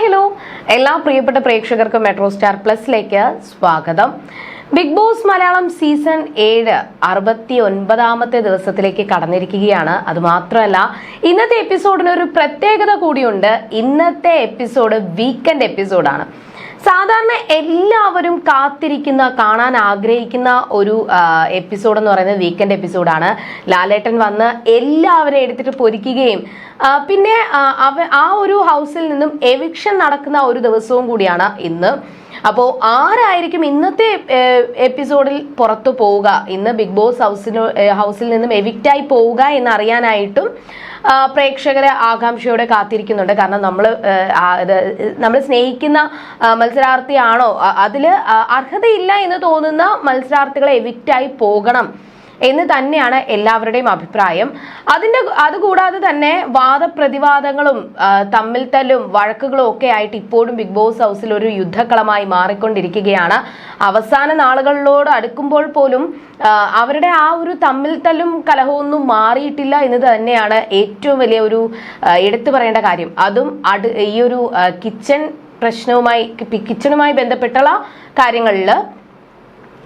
Hello. എല്ലാ പ്രിയപ്പെട്ട പ്രേക്ഷകർക്കും മെട്രോ സ്റ്റാർ പ്ലസിലേക്ക് സ്വാഗതം. ബിഗ് ബോസ് മലയാളം സീസൺ ഏഴ് അറുപത്തി ഒൻപതാമത്തെ ദിവസത്തിലേക്ക് കടന്നിരിക്കുകയാണ്. അതുമാത്രമല്ല ഇന്നത്തെ എപ്പിസോഡിന് ഒരു പ്രത്യേകത കൂടിയുണ്ട്. ഇന്നത്തെ എപ്പിസോഡ് വീക്കെൻഡ് എപ്പിസോഡാണ്. സാധാരണ എല്ലാവരും കാത്തിരിക്കുന്ന കാണാൻ ആഗ്രഹിക്കുന്ന ഒരു എപ്പിസോഡ് എന്ന് പറയുന്നത് വീക്കെൻഡ് എപ്പിസോഡാണ് ലാലേട്ടൻ വന്ന് എല്ലാവരെയും എടുത്തിട്ട് പൊരിക്കുകയും പിന്നെ അവ ആ ഒരു ഹൗസിൽ നിന്നും എവിക്ഷൻ നടക്കുന്ന ഒരു ദിവസവും കൂടിയാണ് ഇന്ന്. അപ്പോൾ ആരായിരിക്കും ഇന്നത്തെ എപ്പിസോഡിൽ പുറത്തു പോവുക? ഇന്ന് ബിഗ് ബോസ് ഹൗസിന് ഹൗസിൽ നിന്നും എവിക്റ്റായി പോവുക എന്ന് അറിയാനായിട്ടും ആ, പ്രേക്ഷകരെ ആകാംക്ഷയോടെ കാത്തിരിക്കുന്നുണ്ട്. കാരണം നമ്മൾ നമ്മൾ സ്നേഹിക്കുന്ന മത്സരാർത്ഥിയാണോ? അതിൽ അർഹതയില്ല എന്ന് തോന്നുന്ന മത്സരാർത്ഥികളെ എവിക്റ്റായി പോകണം. എന്ന് തന്നെയാണ് എല്ലാവരുടെയും അഭിപ്രായം. അതിന്റെ അതുകൂടാതെ തന്നെ വാദപ്രതിവാദങ്ങളും തമ്മിൽ തല്ലും വഴക്കുകളും ഒക്കെ ആയിട്ട് ഇപ്പോഴും ബിഗ് ബോസ് ഹൗസിൽ ഒരു യുദ്ധക്കളമായി മാറിക്കൊണ്ടിരിക്കുകയാണ്. അവസാന നാളുകളിലോട് അടുക്കുമ്പോൾ പോലും അവരുടെ ആ ഒരു തമ്മിൽ തല്ലും കലഹമൊന്നും മാറിയിട്ടില്ല എന്ന് തന്നെയാണ് ഏറ്റവും വലിയ ഒരു എടുത്തു പറയേണ്ട കാര്യം. അതും അട് ഈ ഒരു കിച്ചൺ പ്രശ്നവുമായി കിച്ചണുമായി ബന്ധപ്പെട്ടുള്ള കാര്യങ്ങളിൽ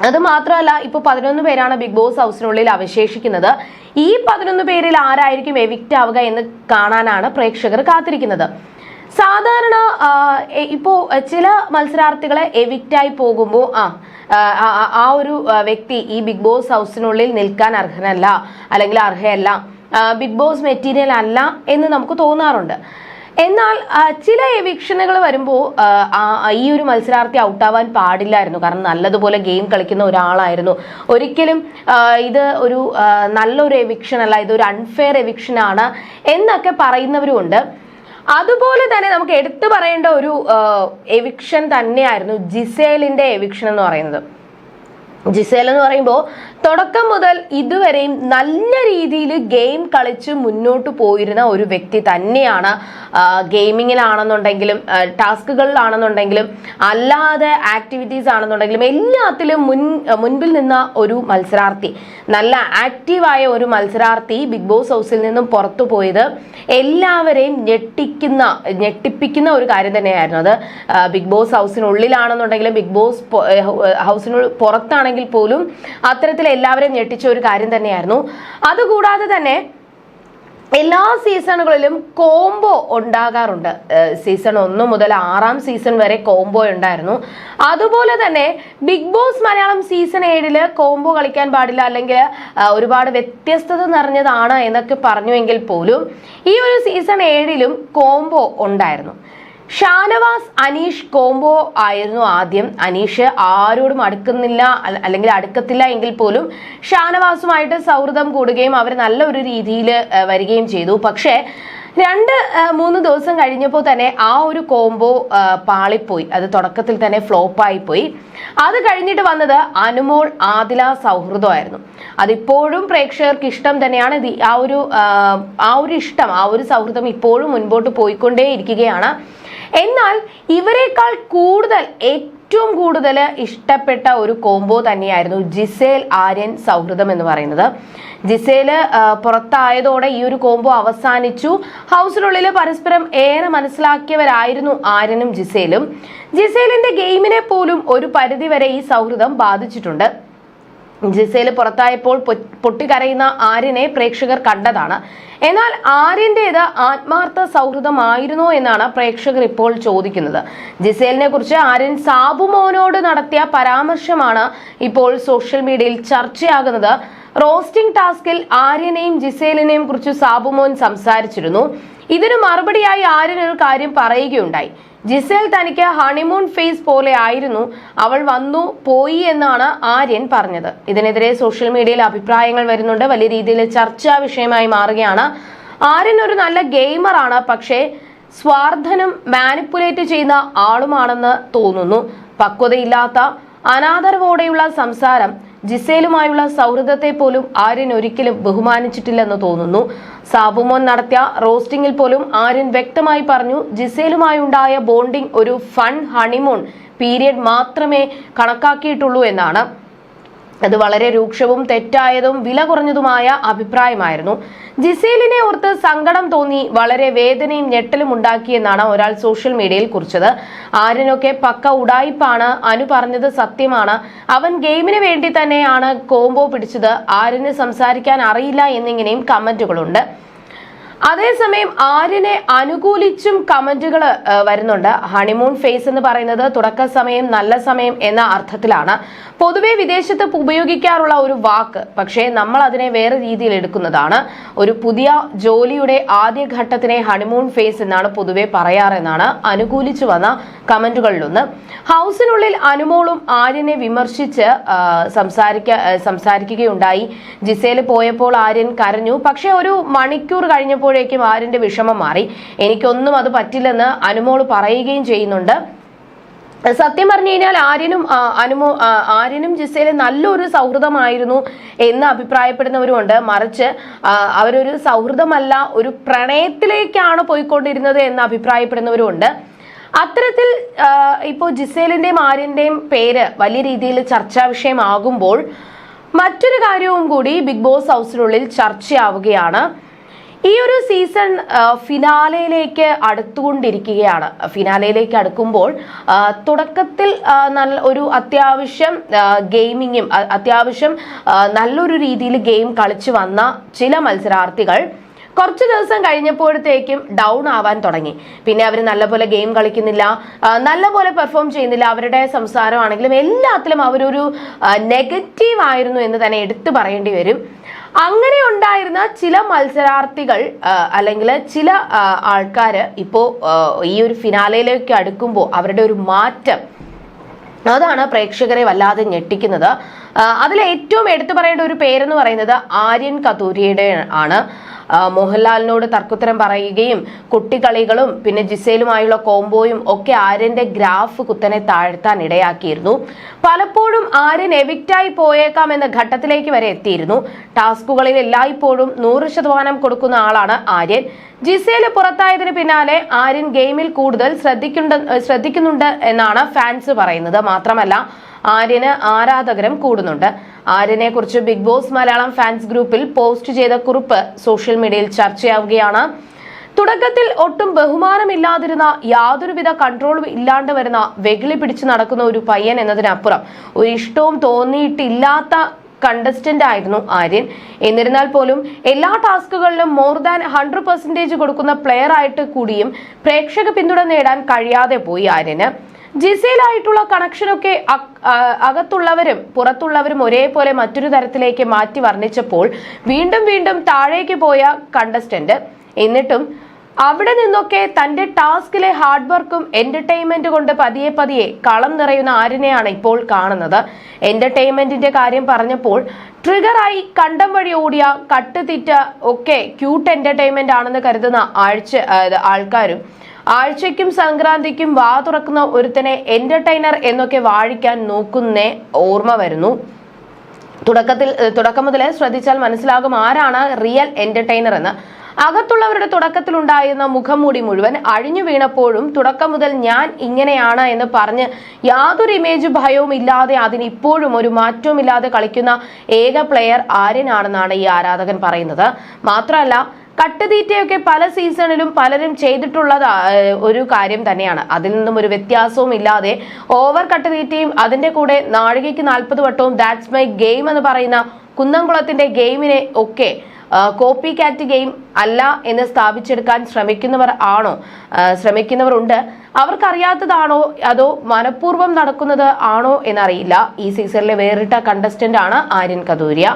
അത് മാത്രമല്ല ഇപ്പൊ പതിനൊന്ന് പേരാണ് ബിഗ് ബോസ് ഹൗസിനുള്ളിൽ അവശേഷിക്കുന്നത്. ഈ പതിനൊന്ന് പേരിൽ ആരായിരിക്കും എവിക്റ്റ് ആവുക എന്ന് കാണാനാണ് പ്രേക്ഷകർ കാത്തിരിക്കുന്നത്. സാധാരണ ഇപ്പോ ചില മത്സരാർത്ഥികളെ എവിക്റ്റായി പോകുമ്പോൾ ആ- ആ ഒരു വ്യക്തി ഈ ബിഗ് ബോസ് ഹൗസിനുള്ളിൽ നിൽക്കാൻ അർഹനല്ല അല്ലെങ്കിൽ അർഹയല്ല ബിഗ് ബോസ് മെറ്റീരിയൽ അല്ല എന്ന് നമുക്ക് തോന്നാറുണ്ട്. എന്നാൽ ചില എവിക്ഷനുകൾ വരുമ്പോൾ ഈ ഒരു മത്സരാർത്ഥി ഔട്ടാവാൻ പാടില്ലായിരുന്നു. കാരണം നല്ലതുപോലെ ഗെയിം കളിക്കുന്ന ഒരാളായിരുന്നു. ഒരിക്കലും ഇത് ഒരു നല്ലൊരു എവിക്ഷൻ അല്ല ഇതൊരു അൺഫെയർ എവിക്ഷൻ ആണ് എന്നൊക്കെ പറയുന്നവരുമുണ്ട്. അതുപോലെ തന്നെ നമുക്ക് എടുത്തു പറയേണ്ട ഒരു എവിക്ഷൻ തന്നെയായിരുന്നു ജിസേലിന്റെ എവിക്ഷൻ എന്ന് പറയുന്നത്. ജിസേൽ എന്ന് പറയുമ്പോൾ തുടക്കം മുതൽ ഇതുവരെയും നല്ല രീതിയിൽ ഗെയിം കളിച്ച് മുന്നോട്ട് പോയിരുന്ന ഒരു വ്യക്തി തന്നെയാണ് ഗെയിമിങ്ങിലാണെന്നുണ്ടെങ്കിലും ടാസ്കുകളിലാണെന്നുണ്ടെങ്കിലും അല്ലാതെ ആക്ടിവിറ്റീസ് ആണെന്നുണ്ടെങ്കിലും എല്ലാത്തിലും മുൻ മുൻപിൽ നിന്ന ഒരു മത്സരാർത്ഥി നല്ല ആക്റ്റീവായ ഒരു മത്സരാർത്ഥി ബിഗ് ബോസ് ഹൗസിൽ നിന്നും പുറത്തു പോയത് എല്ലാവരെയും ഞെട്ടിക്കുന്ന ഞെട്ടിപ്പിക്കുന്ന ഒരു കാര്യം തന്നെയായിരുന്നു അത്. ബിഗ് ബോസ് ഹൗസിനുള്ളിലാണെന്നുണ്ടെങ്കിലും ബിഗ് ബോസ് ഹൗസിനുള്ള ഏ, പുറത്താണെങ്കിൽ പോലും അത്തരത്തിൽ എല്ലാവരെയും ഞെട്ടിച്ച ഒരു കാര്യം തന്നെയായിരുന്നു. അതുകൂടാതെ തന്നെ എല്ലാ സീസണുകളിലും കോംബോ ഉണ്ടാകാറുണ്ട്. സീസൺ ഒന്ന് മുതൽ ആറാം സീസൺ വരെ കോംബോ ഉണ്ടായിരുന്നു. അതുപോലെ തന്നെ ബിഗ് ബോസ് മലയാളം സീസൺ ഏഴിൽ കോംബോ കളിക്കാൻ പാടില്ല അല്ലെങ്കിൽ ഒരുപാട് വ്യത്യസ്തത നിറഞ്ഞതാണ് എന്നൊക്കെ പറഞ്ഞുവെങ്കിൽ പോലും ഈ ഒരു സീസൺ ഏഴിലും കോംബോ ഉണ്ടായിരുന്നു. ഷാനവാസ് അനീഷ് കോംബോ ആയിരുന്നു ആദ്യം. അനീഷ് ആരോടും അടുക്കുന്നില്ല അല്ലെങ്കിൽ അടുക്കത്തില്ല എങ്കിൽ പോലും ഷാനവാസുമായിട്ട് സൗഹൃദം കൂടുകയും അവർ നല്ല ഒരു രീതിയിൽ വരികയും ചെയ്തു. പക്ഷേ രണ്ട് മൂന്ന് ദിവസം കഴിഞ്ഞപ്പോൾ തന്നെ ആ ഒരു കോംബോ പാളിപ്പോയി. അത് തുടക്കത്തിൽ തന്നെ ഫ്ലോപ്പായി പോയി അത് കഴിഞ്ഞിട്ട് വന്നത് അനുമോൾ ആദില സൗഹൃദമായിരുന്നു. അതിപ്പോഴും പ്രേക്ഷകർക്ക് ഇഷ്ടം തന്നെയാണ്. ആ ഒരു ആ ഒരു ഇഷ്ടം ആ ഒരു സൗഹൃദം ഇപ്പോഴും മുൻപോട്ട് പോയിക്കൊണ്ടേ ഇരിക്കുകയാണ് എന്നാൽ ഇവരെക്കാൾ കൂടുതൽ ഏറ്റവും കൂടുതൽ ഇഷ്ടപ്പെട്ട ഒരു കോംബോ തന്നെയായിരുന്നു ജിസേൽ ആര്യൻ സൗഹൃദം എന്ന് പറയുന്നത്. ജിസേൽ പുറത്തായതോടെ ഈ ഒരു കോംബോ അവസാനിച്ചു. ഹൗസിനുള്ളിൽ പരസ്പരം ഏറെ മനസ്സിലാക്കിയവരായിരുന്നു ആര്യനും ജിസേലും. ജിസേലിന്റെ ഗെയിമിനെ പോലും ഒരു പരിധിവരെ ഈ സൗഹൃദം ബാധിച്ചിട്ടുണ്ട്. ജിസേൽ പുറത്തായപ്പോൾ പൊട്ടിക്കരയുന്ന ആര്യനെ പ്രേക്ഷകർ കണ്ടതാണ്. എന്നാൽ ആര്യന്റേത് ആത്മാർത്ഥ സൗഹൃദമായിരുന്നോ എന്നാണ് പ്രേക്ഷകർ ഇപ്പോൾ ചോദിക്കുന്നത്. ജിസേലിനെ കുറിച്ച് ആര്യൻ സാബുമോനോട് നടത്തിയ പരാമർശമാണ് ഇപ്പോൾ സോഷ്യൽ മീഡിയയിൽ ചർച്ചയാകുന്നത്. റോസ്റ്റിംഗ് ടാസ്കിൽ ആര്യനെയും ജിസേലിനെയും കുറിച്ച് സാബുമോൻ സംസാരിച്ചിരുന്നു. ഇതിനു മറുപടിയായി ആര്യൻ ഒരു കാര്യം പറയുകയുണ്ടായി. ജിസേൽ തനിക്ക് ഹണിമൂൺ ഫേസ് പോലെ ആയിരുന്നു. അവൾ വന്നു പോയി എന്നാണ് ആര്യൻ പറഞ്ഞത്. ഇതിനെതിരെ സോഷ്യൽ മീഡിയയിൽ അഭിപ്രായങ്ങൾ വരുന്നുണ്ട്. വലിയ രീതിയിൽ ചർച്ചാ വിഷയമായി മാറുകയാണ്. ആര്യൻ ഒരു നല്ല ഗെയിമറാണ് പക്ഷേ സ്വാർത്ഥനും മാനിപ്പുലേറ്റ് ചെയ്യുന്ന ആളുമാണെന്ന് തോന്നുന്നു. പക്വതയില്ലാത്ത അനാദരവോടെയുള്ള സംസാരം ജിസേലുമായുള്ള സൗഹൃദത്തെ പോലും ആര്യൻ ഒരിക്കലും ബഹുമാനിച്ചിട്ടില്ലെന്ന് തോന്നുന്നു. സാബുമോൻ നടത്തിയ റോസ്റ്റിംഗിൽ പോലും ആര്യൻ വ്യക്തമായി പറഞ്ഞു ജിസേലുമായുണ്ടായ ബോണ്ടിംഗ് ഒരു ഫൺ ഹണിമൂൺ പീരിയഡ് മാത്രമേ കണക്കാക്കിയിട്ടുള്ളൂ എന്നാണ്. അത് വളരെ രൂക്ഷവും തെറ്റായതും വില കുറഞ്ഞതുമായ അഭിപ്രായമായിരുന്നു. ജിസേലിനെ ഓർത്ത് സങ്കടം തോന്നി വളരെ വേദനയും ഞെട്ടലും ഉണ്ടാക്കിയെന്നാണ് ഒരാൾ സോഷ്യൽ മീഡിയയിൽ കുറിച്ചത്. ആര്യനൊക്കെ പക്ക ഉടായിപ്പാണ് അനു പറഞ്ഞത് സത്യമാണ്. അവൻ ഗെയിമിന് വേണ്ടി തന്നെയാണ് കോംബോ പിടിച്ചത്. ആര്യന് സംസാരിക്കാൻ അറിയില്ല എന്നിങ്ങനെയും കമന്റുകളുണ്ട്. അതേസമയം ആര്യനെ അനുകൂലിച്ചും കമന്റുകൾ വരുന്നുണ്ട്. ഹണിമൂൺ ഫേസ് എന്ന് പറയുന്നത് തുടക്ക സമയം നല്ല സമയം എന്ന അർത്ഥത്തിലാണ്. പൊതുവെ വിദേശത്ത് ഉപയോഗിക്കാറുള്ള ഒരു വാക്ക് പക്ഷേ നമ്മൾ അതിനെ വേറെ രീതിയിൽ എടുക്കുന്നതാണ്. ഒരു പുതിയ ജോലിയുടെ ആദ്യ ഘട്ടത്തിനെ ഹണിമൂൺ ഫേസ് എന്നാണ് പൊതുവെ പറയാറെന്നാണ് അനുകൂലിച്ചു വന്ന കമന്റുകളിലൊന്ന്. ഹൗസിനുള്ളിൽ അനുമോളും ആര്യനെ വിമർശിച്ച് സംസാരിക്ക സംസാരിക്കുകയുണ്ടായി. ജിസേൽ പോയപ്പോൾ ആര്യൻ കരഞ്ഞു. പക്ഷെ ഒരു മണിക്കൂർ കഴിഞ്ഞപ്പോഴേക്കും ആര്യന്റെ വിഷമം മാറി. എനിക്കൊന്നും അത് പറ്റില്ലെന്ന് അനുമോൾ പറയുകയും ചെയ്യുന്നുണ്ട്. സത്യം പറഞ്ഞു കഴിഞ്ഞാൽ ആര്യനും അനുമോ ആര്യനും ജിസയിലും നല്ലൊരു സൗഹൃദമായിരുന്നു എന്ന് അഭിപ്രായപ്പെടുന്നവരുമുണ്ട്. മറിച്ച് അവരൊരു സൗഹൃദമല്ല ഒരു പ്രണയത്തിലേക്കാണ് പോയിക്കൊണ്ടിരുന്നത് എന്ന് അഭിപ്രായപ്പെടുന്നവരുമുണ്ട്. അത്തരത്തിൽ ഇപ്പോൾ ജിസേലിന്റെയും ആര്യന്റെയും പേര് വലിയ രീതിയിൽ ചർച്ചാ വിഷയമാകുമ്പോൾ മറ്റൊരു കാര്യവും കൂടി ബിഗ് ബോസ് ഹൗസിനുള്ളിൽ ചർച്ചയാവുകയാണ്. ഈ ഒരു സീസൺ ഫിനാലയിലേക്ക് അടുത്തുകൊണ്ടിരിക്കുകയാണ്. ഫിനാലയിലേക്ക് അടുക്കുമ്പോൾ തുടക്കത്തിൽ നല്ല ഒരു അത്യാവശ്യം ഗെയിമിങ്ങും അത്യാവശ്യം നല്ലൊരു രീതിയിൽ ഗെയിം കളിച്ചു വന്ന ചില മത്സരാർത്ഥികൾ കുറച്ച് ദിവസം കഴിഞ്ഞപ്പോഴത്തേക്കും ഡൗൺ ആവാൻ തുടങ്ങി. പിന്നെ അവർ നല്ലപോലെ ഗെയിം കളിക്കുന്നില്ല. നല്ലപോലെ പെർഫോം ചെയ്യുന്നില്ല. അവരുടെ സംസാരമാണെങ്കിലും എല്ലാത്തിലും അവരൊരു നെഗറ്റീവ് ആയിരുന്നു എന്ന് തന്നെ എടുത്തു പറയേണ്ടി വരും. അങ്ങനെ ഉണ്ടായിരുന്ന ചില മത്സരാർത്ഥികൾ അല്ലെങ്കിൽ ചില ആൾക്കാർ ഇപ്പോൾ ഈ ഒരു ഫിനാലയിലേക്ക് അടുക്കുമ്പോൾ അവരുടെ ഒരു മാറ്റം അതാണ് പ്രേക്ഷകരെ വല്ലാതെ ഞെട്ടിക്കുന്നത്. അതിൽ ഏറ്റവും എടുത്തു പറയേണ്ട ഒരു പേരെന്ന് പറയുന്നത് ആര്യൻ കതൂരിയുടെ ആണ്. മോഹൻലാലിനോട് തർക്കുത്തരം പറയുകയും കുട്ടികളികളും പിന്നെ ജിസേലുമായുള്ള കോംബോയും ഒക്കെ ആര്യന്റെ ഗ്രാഫ് കുത്തനെ താഴ്ത്താൻ ഇടയാക്കിയിരുന്നു. പലപ്പോഴും ആര്യൻ എവിക്റ്റായി പോയേക്കാം എന്ന ഘട്ടത്തിലേക്ക് വരെ എത്തിയിരുന്നു. ടാസ്കുകളിൽ എല്ലായ്പ്പോഴും നൂറ് ശതമാനം കൊടുക്കുന്ന ആളാണ് ആര്യൻ. ജിസേൽ പുറത്തായതിന് പിന്നാലെ ആര്യൻ ഗെയിമിൽ കൂടുതൽ ശ്രദ്ധിക്കുന്നുണ്ട് ശ്രദ്ധിക്കുന്നുണ്ട് എന്നാണ് ഫാൻസ് പറയുന്നത്. മാത്രമല്ല ആര്യന് ആരാധകരും കൂടുന്നുണ്ട്. ആര്യനെ കുറിച്ച് ബിഗ് ബോസ് മലയാളം ഫാൻസ് ഗ്രൂപ്പിൽ പോസ്റ്റ് ചെയ്ത കുറിപ്പ് സോഷ്യൽ മീഡിയയിൽ ചർച്ചയാവുകയാണ്. തുടക്കത്തിൽ ഒട്ടും ബഹുമാനമില്ലാതിരുന്ന യാതൊരുവിധ കൺട്രോളും ഇല്ലാണ്ട് വരുന്ന വെകിളി പിടിച്ചു നടക്കുന്ന ഒരു പയ്യൻ എന്നതിനപ്പുറം ഒരു ഇഷ്ടവും തോന്നിയിട്ടില്ലാത്ത കണ്ടസ്റ്റന്റ് ആയിരുന്നു ആര്യൻ. എന്നിരുന്നാൽ പോലും എല്ലാ ടാസ്കുകളിലും മോർ ദാൻ ഹൺഡ്രഡ് പെർസെന്റേജ് കൊടുക്കുന്ന പ്ലെയർ ആയിട്ട് കൂടിയും പ്രേക്ഷക പിന്തുണ നേടാൻ കഴിയാതെ പോയി ആര്യന്. ജിസയിലായിട്ടുള്ള കണക്ഷനൊക്കെ അകത്തുള്ളവരും പുറത്തുള്ളവരും ഒരേപോലെ മറ്റൊരു തരത്തിലേക്ക് മാറ്റി വർണിച്ചപ്പോൾ വീണ്ടും വീണ്ടും താഴേക്ക് പോയ കണ്ടസ്റ്റന്റ് എന്നിട്ടും അവിടെ നിന്നൊക്കെ തന്റെ ടാസ്കിലെ ഹാർഡ് വർക്കും എന്റർടൈൻമെന്റ് കൊണ്ട് പതിയെ പതിയെ കളം നിറയുന്ന ആരിനെയാണ് ഇപ്പോൾ കാണുന്നത്. എന്റർടൈൻമെന്റിന്റെ കാര്യം പറഞ്ഞപ്പോൾ ട്രിഗറായി കണ്ടം വഴി ഓടിയ കട്ട് തിറ്റ ഒക്കെ ക്യൂട്ട് എന്റർടൈൻമെന്റ് ആണെന്ന് കരുതുന്ന ആഴ്ച ആൾക്കാരും ആഴ്ചയ്ക്കും സംക്രാന്തിക്കും വാ തുറക്കുന്ന ഒരുത്തനെ എന്റർടൈനർ എന്നൊക്കെ വാഴിക്കാൻ നോക്കുന്നേ ഓർമ്മ വരുന്നു. തുടക്കത്തിൽ തുടക്കം മുതലേ ശ്രദ്ധിച്ചാൽ മനസ്സിലാകും ആരാണ് റിയൽ എന്റർടൈനർ എന്ന്. അകത്തുള്ളവരുടെ തുടക്കത്തിൽ ഉണ്ടായിരുന്ന മുഖംമൂടി മുഴുവൻ അഴിഞ്ഞു വീണപ്പോഴും തുടക്കം മുതൽ ഞാൻ ഇങ്ങനെയാണ് എന്ന് പറഞ്ഞ് യാതൊരു ഇമേജ് ഭയവും ഇല്ലാതെ അതിന് ഇപ്പോഴും ഒരു മാറ്റവും ഇല്ലാതെ കളിക്കുന്ന ഏക പ്ലെയർ ആര്യനാണെന്നാണ് ഈ ആരാധകൻ പറയുന്നത്. മാത്രമല്ല കട്ടുതീറ്റയൊക്കെ പല സീസണിലും പലരും ചെയ്തിട്ടുള്ളത് ഒരു കാര്യം തന്നെയാണ്. അതിൽ നിന്നും ഒരു വ്യത്യാസവും ഇല്ലാതെ ഓവർ കട്ടുതീറ്റയും അതിന്റെ കൂടെ നാഴികയ്ക്ക് നാൽപ്പത് വട്ടവും ദാറ്റ്സ് മൈ ഗെയിം എന്ന് പറയുന്ന കുന്നംകുളത്തിന്റെ ഗെയിമിനെ ഒക്കെ കോപ്പി കാറ്റ് ഗെയിം അല്ല എന്ന് സ്ഥാപിച്ചെടുക്കാൻ ശ്രമിക്കുന്നവർ ആണോ ശ്രമിക്കുന്നവരുണ്ട്. അവർക്കറിയാത്തതാണോ അതോ മനഃപൂർവം നടക്കുന്നത് ആണോ എന്നറിയില്ല. ഈ സീസണിലെ വേറിട്ട കണ്ടസ്റ്റന്റ് ആണ് Aryan Kadooria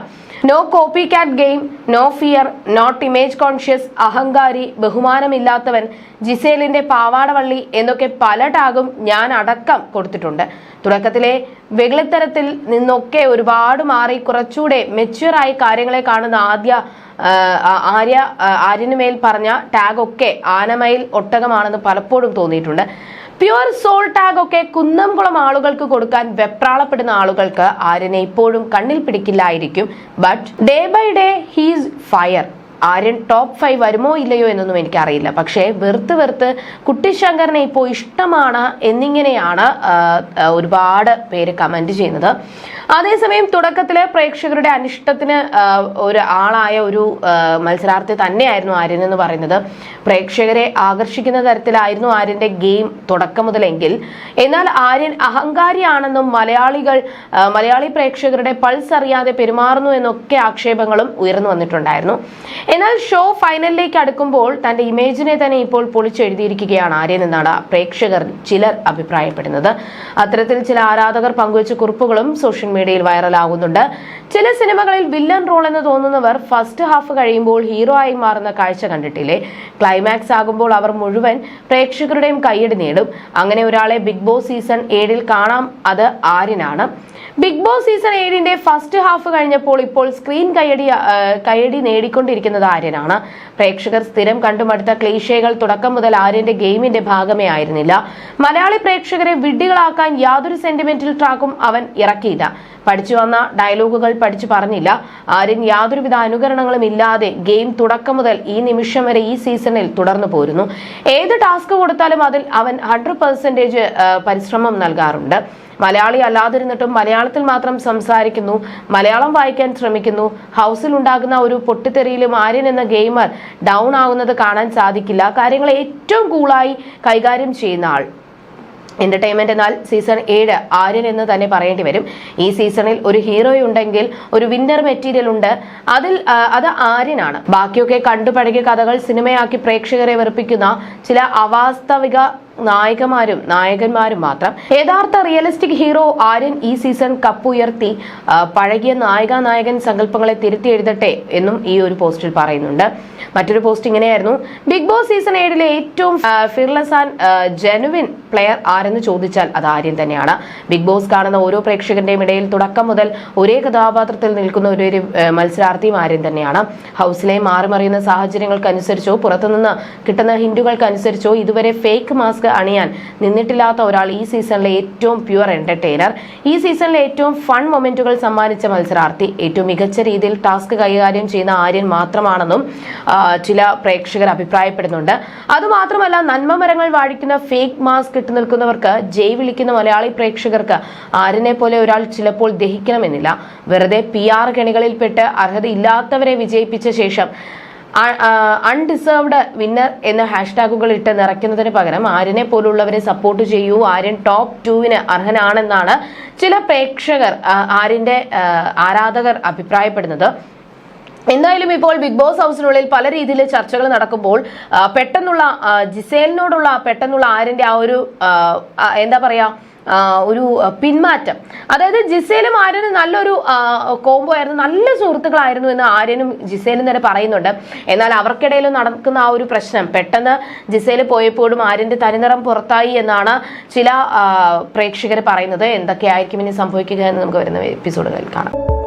no copy cat game no fear not image conscious അഹങ്കാരി ബഹുമാനമില്ലാത്തവൻ ജിസേലിന്റെ പാവാടവള്ളി എന്നൊക്കെ പല ടാഗും ഞാൻ അടക്കം കൊടുത്തിട്ടുണ്ട്. തുടക്കത്തിലെ വെളിത്തരത്തിൽ നിന്നൊക്കെ ഒരുപാട് മാറി കുറച്ചുകൂടെ മെച്യൂറായി കാര്യങ്ങളെ കാണുന്ന ആദ്യ ആര്യ ആര്യനുമേൽ മേൽ പറഞ്ഞ ടാഗൊക്കെ ആനമയിൽ ഒട്ടകമാണെന്ന് പലപ്പോഴും തോന്നിയിട്ടുണ്ട്. പ്യുവർ സോൾ ടാഗ് ഒക്കെ കുന്നംകുളം ആളുകൾക്ക് കൊടുക്കാൻ വെപ്രാളപ്പെടുന്ന ആളുകൾക്ക് ആര്യനെ ഇപ്പോഴും കണ്ണിൽ പിടിക്കില്ലായിരിക്കും. But day by day he's fire Aryan top five വരുമോ ഇല്ലയോ എന്നൊന്നും എനിക്കറിയില്ല. പക്ഷേ വെറുത്ത് വെറുത്ത് കുട്ടിശങ്കറിനെ ഇപ്പോൾ ഇഷ്ടമാണ് എന്നിങ്ങനെയാണ് ഒരുപാട് പേര് കമന്റ് ചെയ്യുന്നത്. അതേസമയം തുടക്കത്തിലെ പ്രേക്ഷകരുടെ അനിഷ്ടത്തിന് ഒരു ആളായ ഒരു മത്സരാർത്ഥി തന്നെയായിരുന്നു ആര്യൻ എന്ന് പറയുന്നത്. പ്രേക്ഷകരെ ആകർഷിക്കുന്ന തരത്തിലായിരുന്നു ആര്യന്റെ ഗെയിം തുടക്കം മുതലെങ്കിൽ. എന്നാൽ ആര്യൻ അഹങ്കാരിയാണെന്നും മലയാളികൾ മലയാളി പ്രേക്ഷകരുടെ പൾസ് അറിയാതെ പെരുമാറുന്നു എന്നൊക്കെ ആക്ഷേപങ്ങളും ഉയർന്നു വന്നിട്ടുണ്ടായിരുന്നു. എന്നാൽ ഷോ ഫൈനലിലേക്ക് അടുക്കുമ്പോൾ തന്റെ ഇമേജിനെ തന്നെ ഇപ്പോൾ പൊളിച്ചെഴുതിയിരിക്കുകയാണ് ആര്യൻ എന്നാണ് പ്രേക്ഷകർ ചിലർ അഭിപ്രായപ്പെടുന്നത്. അത്തരത്തിൽ ചില ആരാധകർ പങ്കുവച്ച കുറിപ്പുകളും സോഷ്യൽ മീഡിയയിൽ വൈറലാകുന്നുണ്ട്. ചില സിനിമകളിൽ വില്ലൻ റോൾ എന്ന് തോന്നുന്നവർ ഫസ്റ്റ് ഹാഫ് കഴിയുമ്പോൾ ഹീറോ ആയി മാറുന്ന കാഴ്ച കണ്ടിട്ടില്ലേ? ക്ലൈമാക്സ് ആകുമ്പോൾ അവർ മുഴുവൻ പ്രേക്ഷകരുടെയും കൈയടി നേടും. അങ്ങനെ ഒരാളെ ബിഗ് ബോസ് സീസൺ ഏഴിൽ കാണാം. അത് ആര്യനാണ്. ബിഗ് ബോസ് സീസൺ ഏഴിന്റെ ഫസ്റ്റ് ഹാഫ് കഴിഞ്ഞപ്പോൾ ഇപ്പോൾ സ്ക്രീൻ കയ്യടി കയ്യടി നേടിക്കൊണ്ടിരിക്കുന്നത് ആര്യനാണ്. പ്രേക്ഷകർ സ്ഥിരം കണ്ടുമടുത്ത ക്ലീഷകൾ തുടക്കം മുതൽ ആര്യന്റെ ഗെയിമിന്റെ ഭാഗമേ ആയിരുന്നില്ല. മലയാളി പ്രേക്ഷകരെ വിഡ്ഢികളാക്കാൻ യാതൊരു സെന്റിമെന്റൽ ട്രാക്കും അവൻ ഇറക്കിയില്ല. പഠിച്ചു വന്ന ഡയലോഗുകൾ പഠിച്ചു പറഞ്ഞില്ല. ആര്യൻ യാതൊരുവിധ അനുകരണങ്ങളും ഇല്ലാതെ ഗെയിം തുടക്കം മുതൽ ഈ നിമിഷം വരെ ഈ സീസണിൽ തുടർന്നു പോരുന്നു. ഏത് ടാസ്ക് കൊടുത്താലും അതിൽ അവൻ ഹൺഡ്രഡ് പെർസെന്റേജ് പരിശ്രമം നൽകാറുണ്ട്. മലയാളി അല്ലാതിരുന്നിട്ടും മലയാളത്തിൽ മാത്രം സംസാരിക്കുന്നു മലയാളം വായിക്കാൻ ശ്രമിക്കുന്നു. ഹൗസിൽ ഉണ്ടാകുന്ന ഒരു പൊട്ടിത്തെറിയിലും ആര്യൻ എന്ന ഗെയിമർ ഡൗൺ ആകുന്നത് കാണാൻ സാധിക്കില്ല. കാര്യങ്ങൾ ഏറ്റവും കൂളായി കൈകാര്യം ചെയ്യുന്ന ആൾ. എന്റർടൈൻമെന്റ് എന്നാൽ സീസൺ ഏഴ് ആര്യൻ എന്ന് തന്നെ പറയേണ്ടി വരും. ഈ സീസണിൽ ഒരു ഹീറോ ഉണ്ടെങ്കിൽ ഒരു വിന്നർ മെറ്റീരിയൽ ഉണ്ട്. അതിൽ അത് ആര്യനാണ്. ബാക്കിയൊക്കെ കണ്ടുപഴകിയ കഥകൾ സിനിമയാക്കി പ്രേക്ഷകരെ വെറുപ്പിക്കുന്ന ചില അവാസ്തവിക നായികമാരും നായകന്മാരും മാത്രം. യഥാർത്ഥ റിയലിസ്റ്റിക് ഹീറോ ആര്യൻ ഈ സീസൺ കപ്പുയർത്തി ഉയർത്തി പഴകിയ നായിക നായകൻ സങ്കല്പങ്ങളെ തിരുത്തി എഴുതട്ടെ എന്നും ഈ ഒരു പോസ്റ്റിൽ പറയുന്നുണ്ട്. മറ്റൊരു പോസ്റ്റ് ഇങ്ങനെയായിരുന്നു. ബിഗ് ബോസ് സീസൺ ഏഴിലെ ഏറ്റവും ഫിർലെസ് ആൻഡ് ജെനുവിൻ പ്ലെയർ ആരെന്ന് ചോദിച്ചാൽ അത് ആര്യൻ തന്നെയാണ്. ബിഗ് ബോസ് കാണുന്ന ഓരോ പ്രേക്ഷകന്റെയും ഇടയിൽ തുടക്കം മുതൽ ഒരേ കഥാപാത്രത്തിൽ നിൽക്കുന്ന ഒരു മത്സരാർത്ഥിയും ആര്യൻ തന്നെയാണ്. ഹൗസിലെ മാറി മറിയുന്ന സാഹചര്യങ്ങൾക്കനുസരിച്ചോ പുറത്തുനിന്ന് കിട്ടുന്ന ഹിന്റുകൾക്കനുസരിച്ചോ ഇതുവരെ ഫേക്ക് മാസ്ക് അണിയാൻ നിന്നിട്ടില്ലാത്ത ഒരാൾ ഈ സീസണിലെ ഏറ്റവും പ്യുവർ എന്റർടൈനർ. ഈ സീസണിലെ ഏറ്റവും ഫൺ മൊമെന്റുകൾ സമ്മാനിച്ച മത്സരാർത്ഥി ഏറ്റവും മികച്ച രീതിയിൽ ടാസ്ക് കൈകാര്യം ചെയ്യുന്ന ആര്യൻ മാത്രമാണെന്നും ചില പ്രേക്ഷകർ അഭിപ്രായപ്പെടുന്നുണ്ട്. അതുമാത്രമല്ല നന്മ മരങ്ങൾ വാഴിക്കുന്ന ഫേക്ക് മാസ്ക് ഇട്ടു നിൽക്കുന്നവർക്ക് ജയ് വിളിക്കുന്ന മലയാളി പ്രേക്ഷകർക്ക് ആര്യനെ പോലെ ഒരാൾ ചിലപ്പോൾ ദഹിക്കണമെന്നില്ല. വെറുതെ പി ആർ കെണികളിൽപ്പെട്ട് അർഹതയില്ലാത്തവരെ വിജയിപ്പിച്ച ശേഷം അൺഡിസേർവ്ഡ് വിന്നർ എന്ന ഹാഷ്ടാഗുകൾ ഇട്ട് നിറയ്ക്കുന്നതിന് പകരം ആര്യനെ പോലുള്ളവരെ സപ്പോർട്ട് ചെയ്യൂ. ആര്യൻ ടോപ്പ് ടൂവിന് അർഹനാണെന്നാണ് ചില പ്രേക്ഷകർ ആര്യന്റെ ആരാധകർ അഭിപ്രായപ്പെടുന്നത്. എന്തായാലും ഇപ്പോൾ ബിഗ് ബോസ് ഹൗസിനുള്ളിൽ പല രീതിയിൽ ചർച്ചകൾ നടക്കുമ്പോൾ പെട്ടെന്നുള്ള ജിസേലിനോടുള്ള പെട്ടെന്നുള്ള ആര്യന്റെ ആ ഒരു എന്താ പറയാ ആ, ഒരു പിന്മാറ്റം. അതായത് ജിസേലും ആര്യനും നല്ലൊരു കോംബോ ആയിരുന്നു. നല്ല സുഹൃത്തുക്കളായിരുന്നു എന്ന് ആര്യനും ജിസേലും തന്നെ പറയുന്നുണ്ട്. എന്നാൽ അവർക്കിടയിൽ നടക്കുന്ന ആ ഒരു പ്രശ്നം പെട്ടെന്ന് ജിസേൽ പോയപ്പോഴും ആര്യന്റെ തനിനിറം പുറത്തായി എന്നാണ് ചില പ്രേക്ഷകർ പറയുന്നത്. എന്തൊക്കെയായിരിക്കും ഇനി സംഭവിക്കുക എന്ന് നമുക്ക് വരുന്ന എപ്പിസോഡുകളിൽ കാണാം.